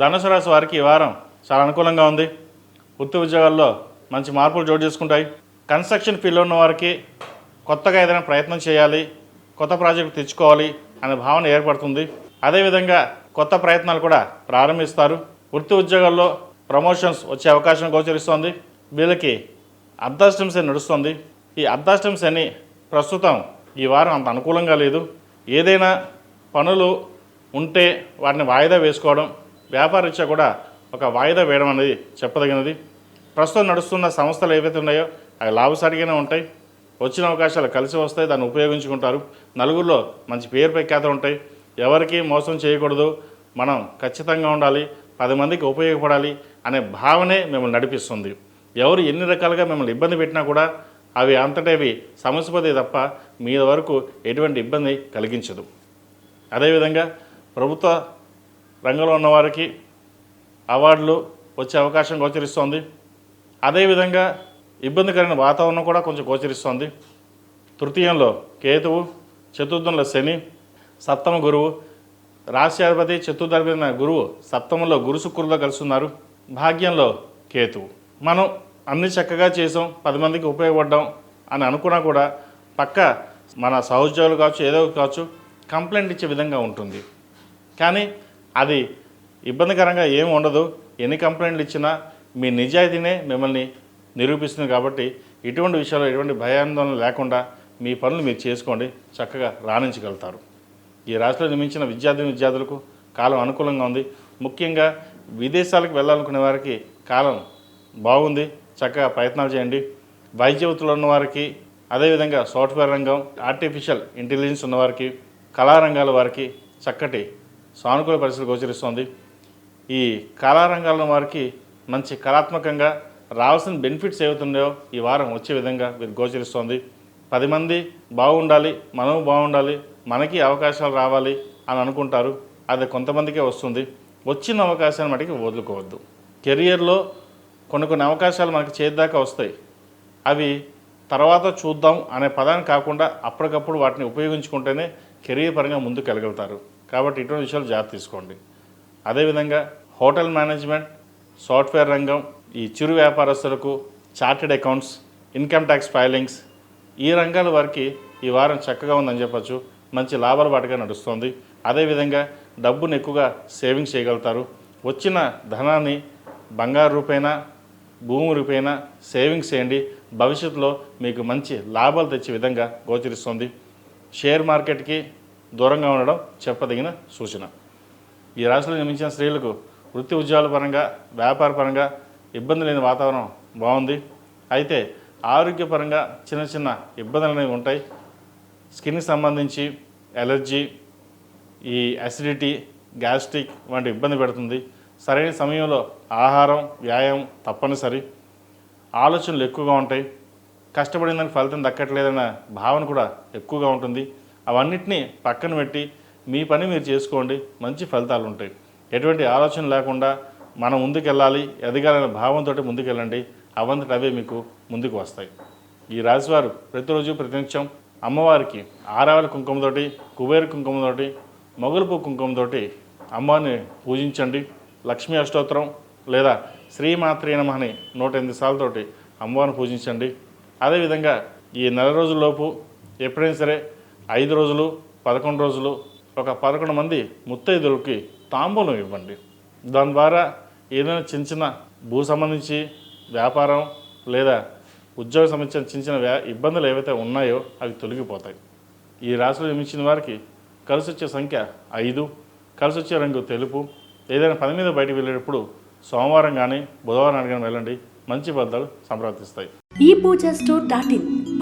ధనుసు రాశి వారికి ఈ వారం చాలా అనుకూలంగా ఉంది. వృత్తి ఉద్యోగాల్లో మంచి మార్పులు చోటు చేసుకుంటాయి. కన్స్ట్రక్షన్ ఫీల్డ్లో ఉన్న వారికి కొత్తగా ఏదైనా ప్రయత్నం చేయాలి కొత్త ప్రాజెక్టు తెచ్చుకోవాలి అనే భావన ఏర్పడుతుంది. అదేవిధంగా కొత్త ప్రయత్నాలు కూడా ప్రారంభిస్తారు. వృత్తి ఉద్యోగాల్లో ప్రమోషన్స్ వచ్చే అవకాశం గోచరిస్తోంది. వీళ్ళకి అర్ధాష్టం శని నడుస్తుంది. ఈ అర్ధాష్టం శని ప్రస్తుతం ఈ వారం అంత అనుకూలంగా లేదు. ఏదైనా పనులు ఉంటే వాటిని వాయిదా వేసుకోవడం వ్యాపారరీత్యా కూడా ఒక వాయిదా వేయడం అనేది చెప్పదగినది. ప్రస్తుతం నడుస్తున్న సంస్థలు ఏవైతే ఉన్నాయో అవి లాభసాటిగానే ఉంటాయి. వచ్చిన అవకాశాలు కలిసి వస్తాయి దాన్ని ఉపయోగించుకుంటారు. నలుగురిలో మంచి పేరు ప్రఖ్యాతలు ఉంటాయి. ఎవరికి మోసం చేయకూడదు. మనం ఖచ్చితంగా ఉండాలి. పది మందికి ఉపయోగపడాలి అనే భావనే మిమ్మల్ని నడిపిస్తుంది. ఎవరు ఎన్ని రకాలుగా మిమ్మల్ని ఇబ్బంది పెట్టినా కూడా అవి అంతటేవి సమస్యపదే తప్ప మీ వరకు ఎటువంటి ఇబ్బంది కలిగించదు. అదేవిధంగా ప్రభుత్వ రంగంలో ఉన్నవారికి అవార్డులు వచ్చే అవకాశం గోచరిస్తోంది. అదేవిధంగా ఇబ్బందికరమైన వాతావరణం కూడా కొంచెం గోచరిస్తోంది. తృతీయంలో కేతువు చతుర్థంలో శని సప్తమ గురువు. రాశ్యాధిపతి చతుర్థాధిపతి గురువు సప్తమంలో గురు శుక్రులతో కలుస్తున్నారు. భాగ్యంలో కేతువు. మనం అన్ని చక్కగా చేసాం పది మందికి ఉపయోగపడ్డాం అని అనుకున్నా కూడా పక్క మన సహోద్యోగులు కావచ్చు ఏదో కావచ్చు కంప్లైంట్ ఇచ్చే విధంగా ఉంటుంది. కానీ అది ఇబ్బందికరంగా ఏమి ఉండదు. ఎన్ని కంప్లైంట్లు ఇచ్చినా మీ నిజాయితీనే మిమ్మల్ని నిరూపిస్తుంది కాబట్టి ఇటువంటి విషయాల్లో ఎటువంటి భయాందోళన లేకుండా మీ పనులు మీరు చేసుకోండి. చక్కగా రాణించగలుగుతారు. ఈ రాష్ట్రంలో నిర్మించిన విద్యార్థి విద్యార్థులకు కాలం అనుకూలంగా ఉంది. ముఖ్యంగా విదేశాలకు వెళ్ళాలనుకునే వారికి కాలం బాగుంది. చక్కగా ప్రయత్నాలు చేయండి. వైద్య వృత్తిలో ఉన్న వారికి అదేవిధంగా సాఫ్ట్వేర్ రంగం ఆర్టిఫిషియల్ ఇంటెలిజెన్స్ ఉన్నవారికి కళారంగాల వారికి చక్కటి సానుకూల పరిస్థితి గోచరిస్తోంది. ఈ కళారంగాల వారికి మంచి కళాత్మకంగా రావాల్సిన బెనిఫిట్స్ ఏవైతున్నాయో ఈ వారం వచ్చే విధంగా వీరు గోచరిస్తోంది. పది మంది బాగుండాలి మనము బాగుండాలి మనకి అవకాశాలు రావాలి అని అనుకుంటారు. అది కొంతమందికే వస్తుంది. వచ్చిన అవకాశాన్ని మటుకి వదులుకోవద్దు. కెరియర్లో కొన్ని కొన్ని అవకాశాలు మనకి చేద్దాకా వస్తాయి. అవి తర్వాత చూద్దాం అనే పదాన్ని కాకుండా అప్పటికప్పుడు వాటిని ఉపయోగించుకుంటేనే కెరీర్ పరంగా ముందుకు వెళ్ళగలుగుతారు. కాబట్టి ఇటువంటి విషయాలు జాగ్రత్త తీసుకోండి. అదేవిధంగా హోటల్ మేనేజ్మెంట్ సాఫ్ట్వేర్ రంగం ఈ చిరు వ్యాపారస్తులకు chartered accounts income tax filings ఈ రంగాల వారికి ఈ వారం చక్కగా ఉందని చెప్పచ్చు. మంచి లాభాల బాటగా నడుస్తుంది. అదేవిధంగా డబ్బును ఎక్కువగా సేవింగ్ చేయగలుగుతారు. వచ్చిన ధనాన్ని బంగారు రూపైనా భూమి రూపైనా సేవింగ్స్ చేయండి. భవిష్యత్తులో మీకు మంచి లాభాలు తెచ్చే విధంగా గోచరిస్తుంది. షేర్ మార్కెట్కి దూరంగా ఉండడం చెప్పదగిన సూచన. ఈ రాశిలో జన్మించిన స్త్రీలకు వృత్తి ఉద్యోగాల పరంగా వ్యాపార పరంగా ఇబ్బంది లేని వాతావరణం బాగుంది. అయితే ఆరోగ్యపరంగా చిన్న చిన్న ఇబ్బందులు అనేవి ఉంటాయి. స్కిన్కి సంబంధించి ఎలర్జీ ఈ అసిడిటీ గ్యాస్ట్రిక్ వంటి ఇబ్బంది పెడుతుంది. సరైన సమయంలో ఆహారం వ్యాయామం తప్పనిసరి. ఆలోచనలు ఎక్కువగా ఉంటాయి. కష్టపడిన దానికి ఫలితం దక్కట్లేదన్న భావన కూడా ఎక్కువగా ఉంటుంది. అవన్నిటినీ పక్కన పెట్టి మీ పని మీరు చేసుకోండి మంచి ఫలితాలు ఉంటాయి. ఎటువంటి ఆలోచన లేకుండా మనం ముందుకెళ్ళాలి ఎదగాలనే భావంతో ముందుకెళ్ళండి. అవంతట అవే మీకు ముందుకు వస్తాయి. ఈ రాశివారు ప్రతిరోజు ప్రతినిత్యం అమ్మవారికి ఆరావల కుంకుమతోటి కుబేర కుంకుమతోటి మొగలుపు కుంకుమతోటి అమ్మవారిని పూజించండి. లక్ష్మీ అష్టోత్తరం లేదా శ్రీమాత్రే నమః అని నూట ఎనిమిది సార్లతోటి అమ్మవారిని పూజించండి. అదేవిధంగా ఈ నెల రోజుల్లోపు ఎప్పుడైనా సరే ఐదు రోజులు పదకొండు రోజులు ఒక పదకొండు మంది ముత్తైదులకి తాంబూలం ఇవ్వండి. దాని ద్వారా ఏదైనా చిన్న చిన్న భూ సంబంధించి వ్యాపారం లేదా ఉద్యోగం సంబంధించిన చిన్న చిన్న వ్యా ఇబ్బందులు ఏవైతే ఉన్నాయో అవి తొలగిపోతాయి. ఈ రాశిలో జన్మించిన వారికి కలిసి వచ్చే సంఖ్య ఐదు కలిసి వచ్చే రంగు తెలుపు. ఏదైనా పని మీద బయటకు వెళ్ళేటప్పుడు సోమవారం కానీ బుధవారం కానీ వెళ్ళండి. మంచి ఫలితాలు సంప్రాప్తిస్తాయి ఈ పూజ స్టోర్ డాట్ ఇన్